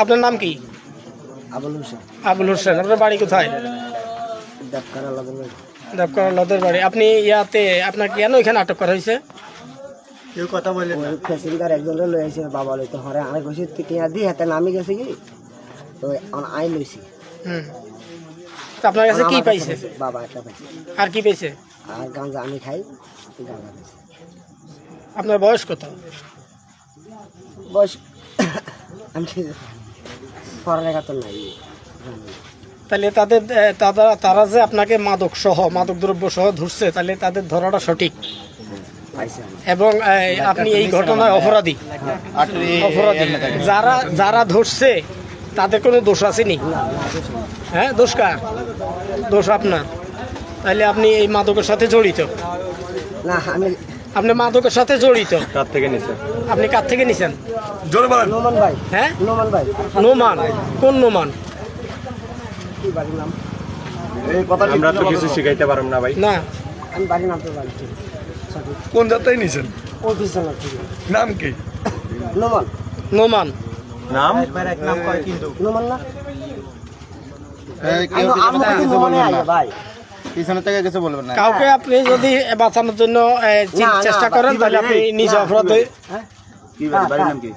আপনার নাম কি? আবুল হোসেন। আবুল হোসেন আপনার বাড়ি কোথায়? দেবকর লদের বাড়ি। আপনি ইয়াতে আপনার কেন এখানে আটক করা হয়েছে? একজনে লই আইছে বাবা লই তো হরে আমি কইছি টিয়া দি হাতে নামি গেছে কি? তো আই লইছি। হুম। তা আপনার কাছে কি পাইছে? বাবা একটা পাইছে। আর কি পাইছে? আর গাঞ্জা আমি খাই গাঞ্জা পাইছে। আপনার বয়স কত? বয়স আমি পড়ালেখা তো নাই। তাহলে তাদের তারা তারা যে আপনাকে মাদক সহ মাদক দ্রব্য সহ ধরছে তাহলে তাদের ধরাটা সঠিক। এবং আপনি এই ঘটনায় অপরাধী। অপরাধী। যারা যারা ধরছে তাদের কোনো দোষ আসেনি। হ্যাঁ দোষ কার? দোষ আপনার। তাহলে আপনি এই মাদকের সাথে জড়িত। না আমি আপনি মাদকের সাথে জড়িত। কার থেকে নিছে আপনি কার থেকে নিছেন? জোরে বলেন। নোমান ভাই। হ্যাঁ? নোমান ভাই। নোমান। কোন নোমান? কি বাড়ির নাম? আমরা তো কিছু শিখাইতে পারব না ভাই। না। আমি বাড়ির নাম তো জানি। সঠিক। কোন যাত্রায় নিছেন? নাম কি? নোমান। নোমান। নাম? নোমান না? আমি কিন্তু নোমানে ভাই। পিছনে থেকে কিছু বলবেন না। কাউকে আপনি যদি বাঁচানোর জন্য চেষ্টা করেন তাহলে? আপনি নিজ অপরাধে হ্যাঁ কি বাড়ির নাম কি?